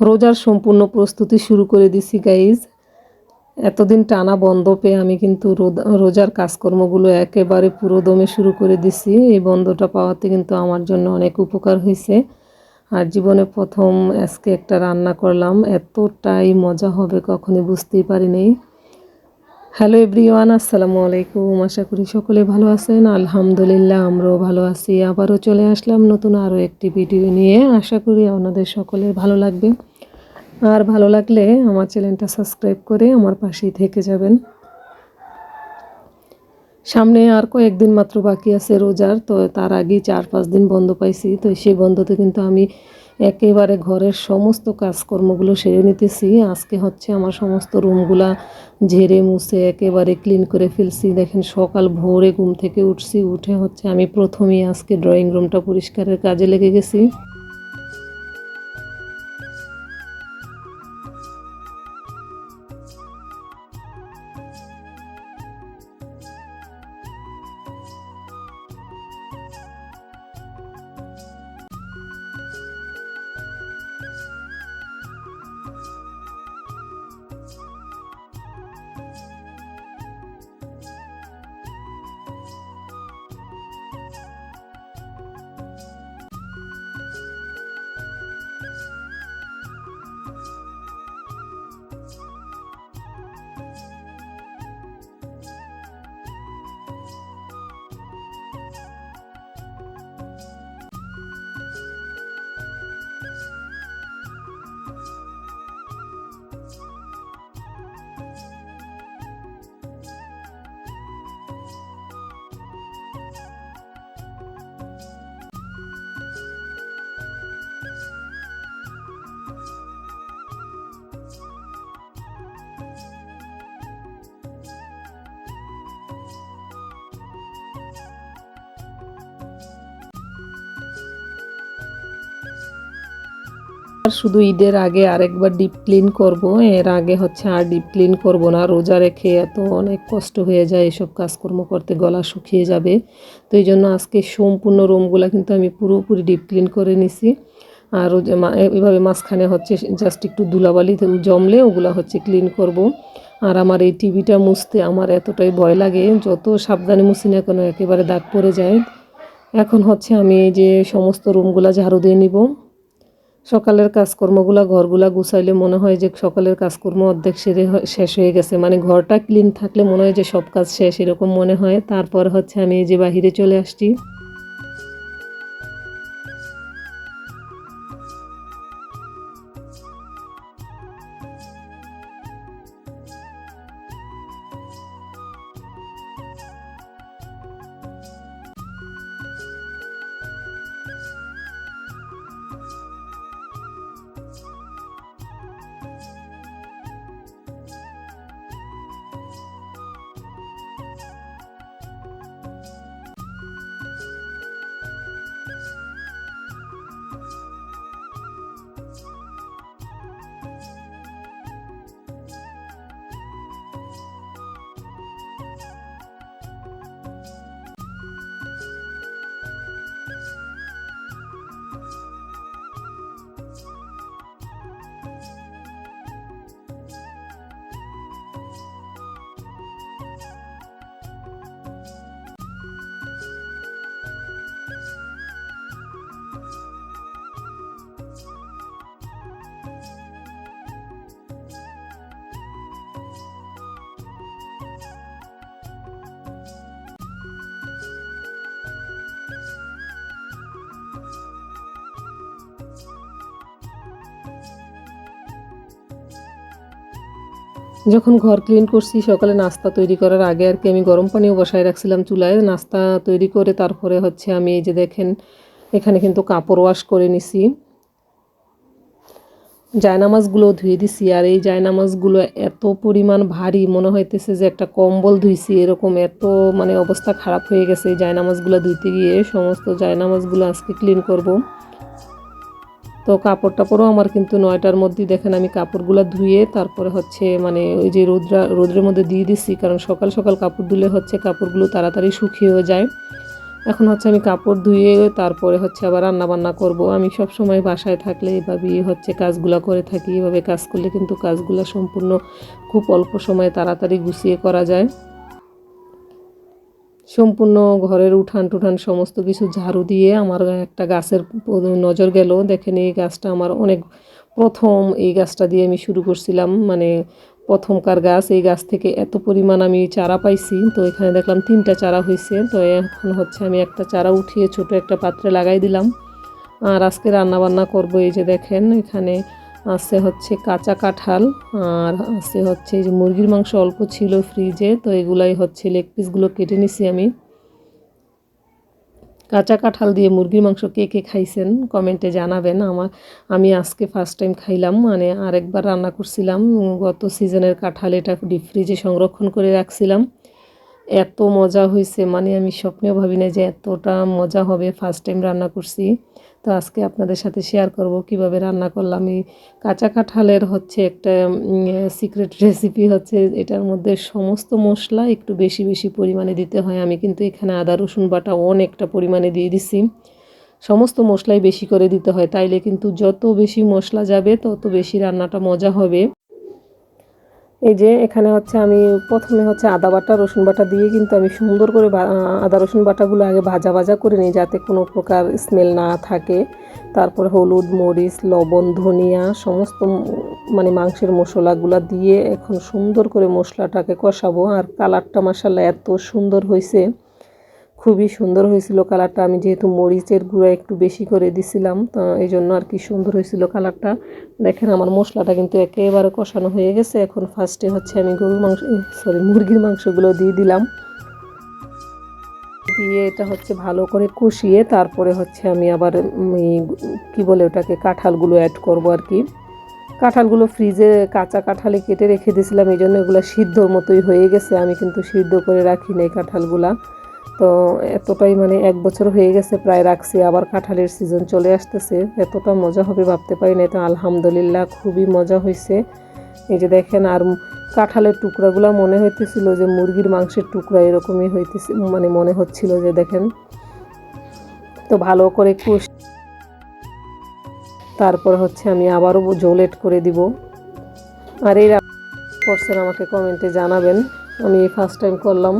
রোজার সম্পূর্ণ প্রস্তুতি শুরু করে দিছি গাইজ এতদিন টানা বন্ধ পেয়ে আমি কিন্তু রোজার কাজকর্মগুলো একেবারে পুরো দমে শুরু করে দিছি। এই বন্ধটা পাওয়াতে কিন্তু আমার জন্য অনেক উপকার হয়েছে। আর জীবনে প্রথম আজকে একটা রান্না করলাম, এতটাই মজা হবে, কখনই বুঝতেই পারিনি। হ্যালো এভরিওয়ান, আসসালামু আলাইকুম। আশা করি সকলে ভালো আছেন। আলহামদুলিল্লাহ, আমরাও ভালো আছি। আবারও চলে আসলাম নতুন আরও একটি ভিডিও নিয়ে। আশা করি আপনাদের সকলের ভালো লাগবে। আর ভালো লাগলে আমার চ্যানেলটা সাবস্ক্রাইব করে আমার পাশেই থেকে যাবেন। সামনে আর কয়েকদিন মাত্র বাকি আছে রোজার, তো তার আগেই চার পাঁচ দিন বন্ধ পাইছি। তো সেই বন্ধতে কিন্তু আমি একেবারে ঘরের সমস্ত কাজকর্মগুলো সেরে নিতেছি। আজকে হচ্ছে আমার সমস্ত রুমগুলা ঝেড়ে মুছে একেবারে ক্লিন করে ফেলছি। দেখেন, সকাল ভোরে ঘুম থেকে উঠছি। উঠে হচ্ছে আমি প্রথমেই আজকে ড্রয়িং রুমটা পরিষ্কারের কাজে লেগে গেছি। আর শুধু ঈদের আগে আরেকবার ডিপ ক্লিন করব। এর আগে হচ্ছে আর ডিপ ক্লিন করব না। রোজা রেখে এত অনেক কষ্ট হয়ে যায়, এসব কাজকর্ম করতে গলা শুকিয়ে যাবে। তো এই জন্য আজকে সম্পূর্ণ রুমগুলো কিন্তু আমি পুরোপুরি ডিপ ক্লিন করে নিছি। আর এভাবে মাঝখানে হচ্ছে জাস্ট একটু ধুলাবালি জমলে ওগুলা হচ্ছে ক্লিন করব। আর আমার এই টিভিটা মুছতে আমার এতটাই ভয় লাগে, যত সাবধানে মুছি না কেন একেবারে দাগ পড়ে যায়। এখন হচ্ছে আমি এই যে সমস্ত রুমগুলো ঝাড়ু দিয়ে নিব। সকালের কাজকর্মগুলা, ঘরগুলা গুছাইলে মনে হয় যে সকালের কাজকর্ম অর্ধেক সেরে শেষ হয়ে গেছে। মানে ঘরটা ক্লিন থাকলে মনে হয় যে সব কাজ শেষ, এরকম মনে হয়। তারপর হচ্ছে আমি এই যে বাহিরে চলে আসছি। যখন ঘর ক্লিন করছি, সকালে নাস্তা তৈরি করার আগে আর কি আমি গরম পানিও বসায় রাখছিলাম চুলায়। নাস্তা তৈরি করে তারপরে হচ্ছে আমি এই যে দেখেন, এখানে কিন্তু কাপড় ওয়াশ করে নিছি। জায়নামাজগুলো ধুয়ে দিছি আর এই জায়নামাজগুলো এত পরিমাণ ভারী, মনে হইতেছে যে একটা কম্বল ধুইছি, এরকম এত মানে অবস্থা খারাপ হয়ে গেছে এই জায়নামাজগুলো ধুইতে গিয়ে। সমস্ত জায়নামাজগুলো আজকে ক্লিন করব। তো কাপড় টাপড়ও আমার কিন্তু নয়টার মধ্যেই দেখেন আমি কাপড়গুলো ধুয়ে তারপরে হচ্ছে মানে ওই যে রোদ্রা, রোদ্রের মধ্যে দিয়ে দিচ্ছি কারণ সকাল সকাল কাপড় ধুলে হচ্ছে কাপড়গুলো তাড়াতাড়ি শুকিয়েও যায়। এখন হচ্ছে আমি কাপড় ধুয়ে তারপরে হচ্ছে আবার রান্না বান্না করব। আমি সব সময় বাসায় থাকলে এভাবেই হচ্ছে কাজগুলো করে থাকি। এভাবে কাজ করলে কিন্তু কাজগুলো সম্পূর্ণ খুব অল্প সময়ে তাড়াতাড়ি গুছিয়ে করা যায়। সম্পূর্ণ ঘরের উঠান টুঠান সমস্ত কিছু ঝাড়ু দিয়ে আমার একটা গাছের নজর গেল। দেখেন এই গাছটা আমার অনেক প্রথম এই গাছটা দিয়ে আমি শুরু করছিলাম। মানে প্রথমকার গাছ। এই গাছ থেকে এত পরিমাণ আমি চারা পাইছি। তো এখানে দেখলাম তিনটা চারা হয়েছে তো এখন হচ্ছে আমি একটা চারা উঠিয়ে ছোট একটা পাত্রে লাগাই দিলাম। আর আজকে রান্না বান্না করব। এই যে দেখেন এখানে আছে হচ্ছে কাঁচা কাঁঠাল, আর আছে হচ্ছে যে মুরগির মাংস অল্প ছিল ফ্রিজে তো এগুলাই হচ্ছে লেগ পিসগুলো কেটে নিছি আমি। কাঁচা কাঁঠাল দিয়ে মুরগির মাংস কে কে খাইছেন কমেন্টে জানাবেন। আমার, আমি আজকে ফার্স্ট টাইম খাইলাম মানে আরেকবার রান্না করছিলাম। গত সিজনের কাঁঠাল এটা ডিপ ফ্রিজে সংরক্ষণ করে রাখছিলাম। এত মজা হয়েছে মানে আমি স্বপ্নেও ভাবি না যে এতটা মজা হবে। ফার্স্ট টাইম রান্না করছি। তো আজকে আপনাদের সাথে শেয়ার করব কীভাবে রান্না করলাম। এই কাঁচা কাঁঠালের হচ্ছে একটা সিক্রেট রেসিপি হচ্ছে। এটার মধ্যে সমস্ত মশলা একটু বেশি বেশি পরিমাণে দিতে হয়। আমি কিন্তু এখানে আদা, রসুন বাটা অনেকটা পরিমাণে দিয়ে দিছি। সমস্ত মশলাই বেশি করে দিতে হয়। তাইলে কিন্তু যত বেশি মশলা যাবে, তত বেশি রান্নাটা মজা হবে। এই যে এখানে হচ্ছে আমি প্রথমে হচ্ছে আদা বাটা, রসুন বাটা দিয়ে কিন্তু আমি সুন্দর করে আদা, রসুন বাটাগুলো আগে ভাজা ভাজা করে নিই যাতে কোনো প্রকার স্মেল না থাকে। তারপর হলুদ, মরিচ, লবণ, ধনিয়া সমস্ত মানে মাংসের মশলাগুলো দিয়ে এখন সুন্দর করে মশলাটাকে কষাবো। আর কালারটা মশালা এত সুন্দর হয়েছে খুবই সুন্দর হয়েছিল কালারটা। আমি যেহেতু মরিচের গুঁড়া একটু বেশি করে দিছিলাম, তো এই জন্য আর কি সুন্দর হয়েছিল কালারটা। দেখেন আমার মশলাটা কিন্তু একেবারে কষানো হয়ে গেছে। এখন ফার্স্টে হচ্ছে আমি গরুর মাংস সরি মুরগির মাংসগুলো দিয়ে দিলাম। দিয়ে এটা হচ্ছে ভালো করে কষিয়ে তারপরে হচ্ছে আমি আবার কি বলে ওটাকে, কাঁঠালগুলো অ্যাড করব আর কি। কাঁঠালগুলো ফ্রিজে কাঁচা কাঁঠালে কেটে রেখে দিয়েছিলাম এই জন্য এগুলো সিদ্ধর মতোই হয়ে গেছে। আমি কিন্তু সিদ্ধ করে রাখি নাই কাঁঠালগুলা। তো এতটাই মানে এক বছর হয়ে গেছে প্রায় রাখছি, আবার কাঁঠালের সিজন চলে আসতেছে। এতটা মজা হবে ভাবতে পারি না তো আলহামদুলিল্লাহ খুবই মজা হয়েছে এই যে দেখেন, আর কাঁঠালের টুকরাগুলো মনে হইতেছিল যে মুরগির মাংসের টুকরা এরকমই হইতেছে মানে মনে হচ্ছিল যে দেখেন। তো ভালো করে কুশ তারপর হচ্ছে আমি আবারও জোলেট করে দিব। আর এই করছেন আমাকে কমেন্টে জানাবেন। আমি ফার্স্ট টাইম করলাম।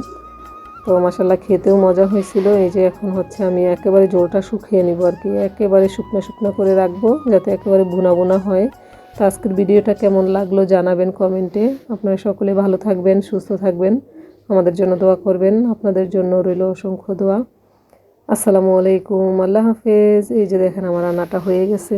তো মশাল্লা খেতেও মজা হয়েছিল। এই যে এখন হচ্ছে আমি একেবারে জলটা শুকিয়ে নিব আর কি। একেবারে শুকনো শুকনো করে রাখব যাতে একেবারে বুনা বোনা হয়। তো আজকের ভিডিওটা কেমন লাগল জানাবেন কমেন্টে। আপনারা সকলে ভালো থাকবেন, সুস্থ থাকবেন। আমাদের জন্য দোয়া করবেন। আপনাদের জন্য রইল অসংখ্য দোয়া। আসসালামু আলাইকুম। আল্লাহ হাফেজ। এই যে দেখেন আমার রান্নাটা হয়ে গেছে।